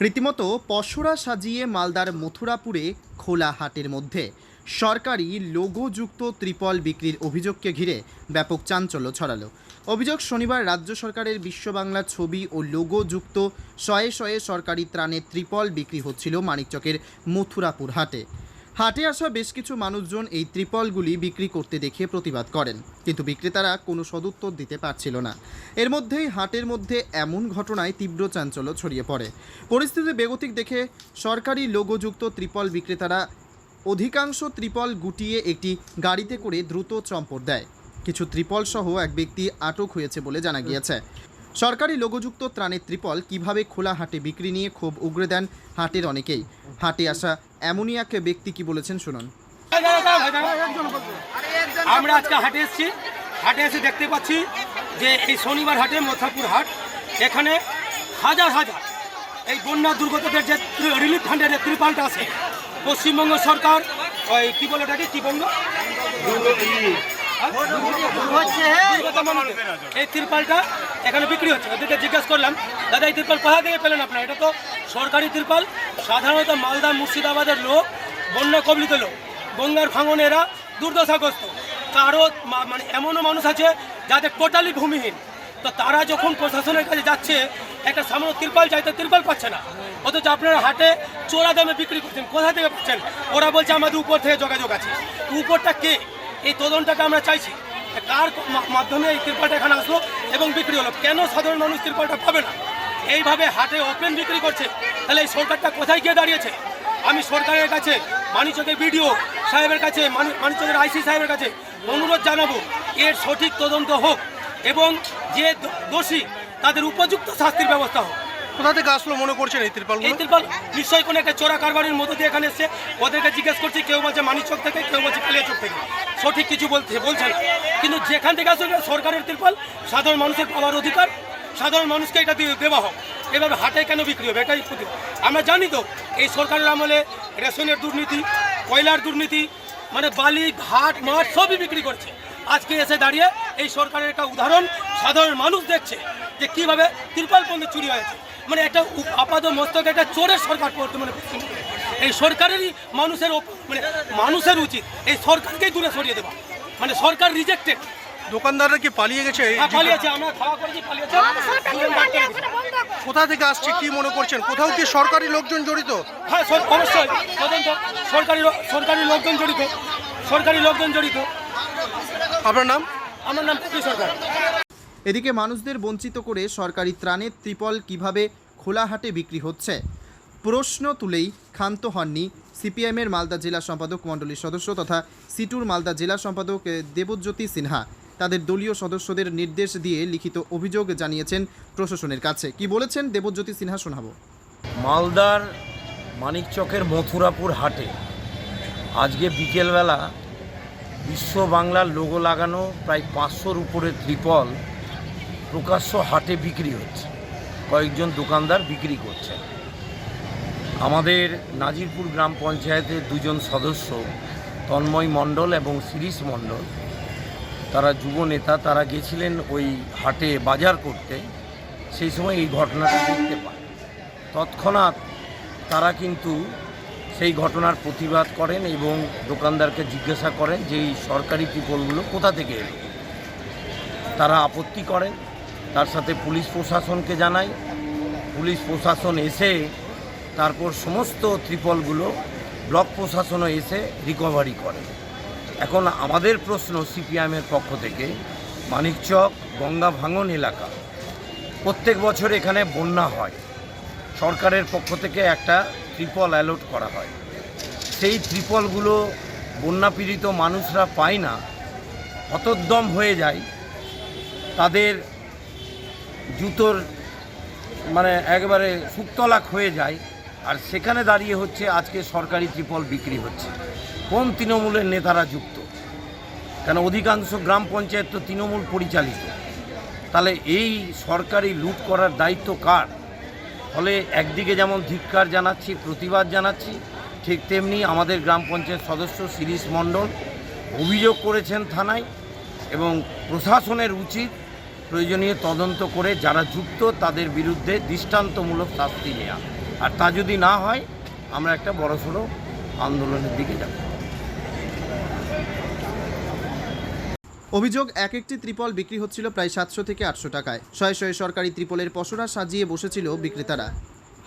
রীতিমতো পশরা সাজিয়ে মালদার মথুরাপুরে খোলা হাটের মধ্যে। সরকারি লোগোযুক্ত ত্রিপল বিক্রির অভিযোগকে ঘিরে ব্যাপক চাঞ্চল্য ছড়ালো। অভিযোগ শনিবার রাজ্য সরকারের বিশ্ব বাংলা ছবি ও লোগোযুক্ত শয়ে শয়ে সরকারি ত্রাণে ত্রিপল বিক্রি হচ্ছিল মানিকচকের মথুরাপুর হাটে। হাটে আসা বেশ কিছু মানুষজন এই ত্রিপলগুলি বিক্রি করতে দেখে প্রতিবাদ করেন। কিন্তু বিক্রেতারা কোনো সদুত্তর দিতে পারছিল না। এর মধ্যেই হাটের মধ্যে এমন ঘটনায় তীব্র চাঞ্চল্য ছড়িয়ে পড়ে। পরিস্থিতি বেগতিক দেখে সরকারি লোগোযুক্ত ত্রিপল বিক্রেতারা অধিকাংশ ত্রিপল গুটিয়ে একটি গাড়িতে করে দ্রুত চম্পট দেয়। কিছু ত্রিপল সহ এক ব্যক্তি আটক হয়েছে বলে জানা গিয়েছে। সরকারি লোগোযুক্ত ত্রাণের ত্রিপল কীভাবে খোলা হাটে বিক্রি নিয়ে ক্ষোভ উগরে দেন হাটের অনেকেই? হাটে আসা এমনই এক ব্যক্তি কি বলেছেন শুনুন। আমরা আজকে হাটে এসেছি। হাটে এসে দেখতে পাচ্ছি যে এই শনিবার হাটে মথাপুর হাট এখানে হাজার হাজার এই বন্যা দুর্গতদের যে রিলিফ ফান্ডের যে ত্রিপালটা আছে পশ্চিমবঙ্গ সরকার ওই কি বলে ওটাকে? কি দুর্গত। মানুষদের। এই তিরপালটা এখানে বিক্রি হচ্ছে। ওদেরকে জিজ্ঞেস করলাম, দাদা, এই তিরপাল কোথা থেকে পেলেন আপনারা? এটা তো সরকারি তিরপাল, সাধারণত মালদা মুর্শিদাবাদের লোক, বন্যা কবলিত লোক। গঙ্গার ভাঙনেরা দুর্দশাগ্রস্ত। কারও মানে এমনও মানুষ আছে যাদের টোটালি ভূমিহীন। তো তারা যখন প্রশাসনের কাছে যাচ্ছে, একটা সামান্য তিরপাল চাইতে তিরপাল পাচ্ছে না। অথচ আপনারা হাটে চোরা দামে বিক্রি করছেন, কোথা থেকে পাচ্ছেন? ওরা বলছে, আমাদের উপর থেকে যোগাযোগ আছে। উপরটা কে? এই তদন্তটা আমরা চাইছি। কার মাধ্যমে এই তিরপালটা এখানে আসলো এবং বিক্রি হলো? কেন সাধারণ মানুষ তিরপালটা পাবে না? এইভাবে হাটে ওপেন বিক্রি করছে। তাহলে এই সরকারটা কোথায় গিয়ে দাঁড়িয়েছে? আমি সরকারের কাছে মানিচকের বিডিও সাহেবের কাছে মানিচকের আইসি সাহেবের কাছে অনুরোধ জানাব এর সঠিক তদন্ত হোক এবং যে দোষী তাদের উপযুক্ত শাস্তির ব্যবস্থা হোক। কোথা থেকে আসলো মনে করছেন এই এই ত্রিপালগুলো তিরপাল নিশ্চয়ই কোনো একটা চোরা কারবারের মধ্যে দিয়ে এখানে এসছে। ওদেরকে জিজ্ঞেস করছি কেউ বলছে মানিচক থেকে কেউ বলছে কালিয়াচক থেকে। সঠিক কিছু বলছে বলছে না কিন্তু যেখান থেকে আসলে সরকারের তিরপাল, সাধারণ মানুষের পাওয়ার অধিকার, সাধারণ মানুষকে এটা দেওয়া হোক। এভাবে হাটে কেন বিক্রি হবে? এটাই প্রতি- আমরা জানি তো, এই সরকারের আমলে রেশনের দুর্নীতি, কয়লার দুর্নীতি মানে বালি, ঘাট, মাঠ সবই বিক্রি করছে। আজকে এসে দাঁড়িয়ে এই সরকারের একটা উদাহরণ সাধারণ মানুষ দেখছে যে কীভাবে তিরপাল পণ্য চুরি হয়েছে। মানে একটা আপাত মস্তক একটা চোরের সরকার বর্তমানে পশ্চিমবঙ্গে। এই সরকারেরই মানুষের মানে মানুষের উচিত। এই সরকারকেই দূরে সরিয়ে দেওয়া। মানে সরকার রিজেক্টেড দোকানদাররা কি পালিয়ে গেছে? পালিয়েছে। আমরা খাওয়া করেছি পালিয়েছে। দুজন ডাক্তার গেছে। কোথা থেকে আসছে কি মনে করছেন? কোথাও কি সরকারি লোকজন জড়িত? হ্যাঁ অবশ্যই। সরকারি সরকারি লোকজন জড়িত। সরকারি লোকজন জড়িত। আপনার নাম? আমার নাম সরকার। এদিকে মানুষদের বঞ্চিত করে সরকারি ত্রাণের ত্রিপল কীভাবে খোলা হাটে বিক্রি হচ্ছে? প্রশ্ন তুলেই ক্ষান্ত হননি সিপিএমের মালদা জেলা সম্পাদক মণ্ডলীর সদস্য তথা সিটুর মালদা জেলা সম্পাদক দেবজ্যোতি সিনহা। তাদের দলীয় সদস্যদের নির্দেশ দিয়ে লিখিত অভিযোগ জানিয়েছেন প্রশাসনের কাছে। কি বলেছেন দেবজ্যোতি সিনহা শোনাবো। মালদার মানিকচকের মথুরাপুর হাটে আজকে বিকেলবেলা বিশ্ব বাংলার লোগো লাগানো প্রায় পাঁচশোর উপরে ত্রিপল প্রকাশ্য হাটে বিক্রি হচ্ছে। কয়েকজন দোকানদার বিক্রি করছে আমাদের নাজিরপুর গ্রাম পঞ্চায়েতের দুজন সদস্য, তন্ময় মণ্ডল এবং শিরিষ মণ্ডল। তারা যুব নেতা, তারা গেছিলেন ওই হাটে বাজার করতে। সেই সময় এই ঘটনাটা দেখতে পায় তৎক্ষণাৎ তারা কিন্তু সেই ঘটনার প্রতিবাদ করেন এবং দোকানদারকে জিজ্ঞাসা করেন যে এই সরকারি ত্রিপলগুলো কোথা থেকে এলো? তারা আপত্তি করেন। তার সাথে পুলিশ প্রশাসনকে জানায় পুলিশ প্রশাসন এসে তারপর সমস্ত ত্রিপলগুলো ব্লক প্রশাসনও এসে রিকভারি করে। এখন আমাদের প্রশ্ন সিপিআইএমের পক্ষ থেকে, মানিকচক গঙ্গা ভাঙন এলাকা, প্রত্যেক বছর এখানে বন্যা হয়। সরকারের পক্ষ থেকে একটা ত্রিপল অ্যালট করা হয়। সেই ত্রিপলগুলো বন্যাপীড়িত মানুষরা পায় না হতোদ্যম হয়ে যায়। তাদের জুতোর মানে একবারে সুক্তলাক হয়ে যায়। আর সেখানে দাঁড়িয়ে হচ্ছে আজকে সরকারি ত্রিপল বিক্রি হচ্ছে। কোন তৃণমূলের নেতারা যুক্ত? কেন অধিকাংশ গ্রাম পঞ্চায়েত তো তৃণমূল পরিচালিত। তাহলে এই সরকারি লুট করার দায়িত্ব কার? ফলে একদিকে যেমন ধিক্কার জানাচ্ছি, প্রতিবাদ জানাচ্ছি, ঠিক তেমনি আমাদের গ্রাম পঞ্চায়েত সদস্য শিরিষ মণ্ডল অভিযোগ করেছেন থানায় এবং প্রশাসনের উচিত প্রয়োজনীয় তদন্ত করে যারা যুক্ত তাদের বিরুদ্ধে দৃষ্টান্তমূলক শাস্তি নেওয়া আর তা যদি না হয়, আমরা একটা বড়সড় আন্দোলনের দিকে যাব। অভিযোগ, এক একটি ত্রিপল বিক্রি হচ্ছিল প্রায় সাতশো থেকে আটশো টাকায়। শয়ে শয়ে সরকারি ত্রিপলের পসরা সাজিয়ে বসেছিল বিক্রেতারা।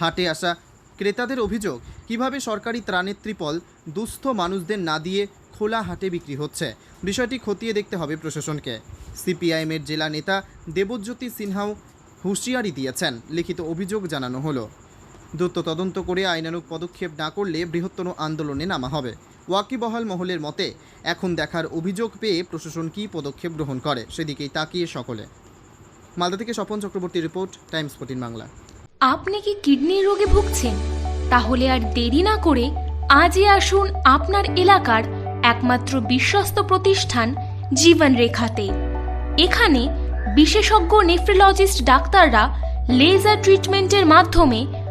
হাটে আসা ক্রেতাদের অভিযোগ, কীভাবে সরকারি ত্রাণের ত্রিপল দুস্থ মানুষদের না দিয়ে খোলা হাটে বিক্রি হচ্ছে, বিষয়টি খতিয়ে দেখতে হবে প্রশাসনকে। সিপিআইএমের জেলা নেতা দেবজ্যোতি সিনহাও হুঁশিয়ারি দিয়েছেন, লিখিত অভিযোগ জানানো হলো। দ্রুত তদন্ত করে আইনানুগ পদক্ষেপ না করলে বৃহত্তর আন্দোলনে নামা হবে। ওয়াকিবহাল মহলের মতে, এখন দেখার অভিযোগ পেয়ে প্রশাসন কী পদক্ষেপ গ্রহণ করে, সেদিকেই তাকিয়ে সকলে। মালদা থেকে Swapan Chakraborty report, Times fourteen Bangla. আপনি কি কিডনির রোগে ভুগছেন? তাহলে আর দেরি না করে আজই আসুন আপনার এলাকার একমাত্র বিশ্বস্ত প্রতিষ্ঠান জীবন রেখাতে এখানে বিশেষজ্ঞ নেফ্রোলজিস্ট ডাক্তাররা লেজার ট্রিটমেন্টের মাধ্যমে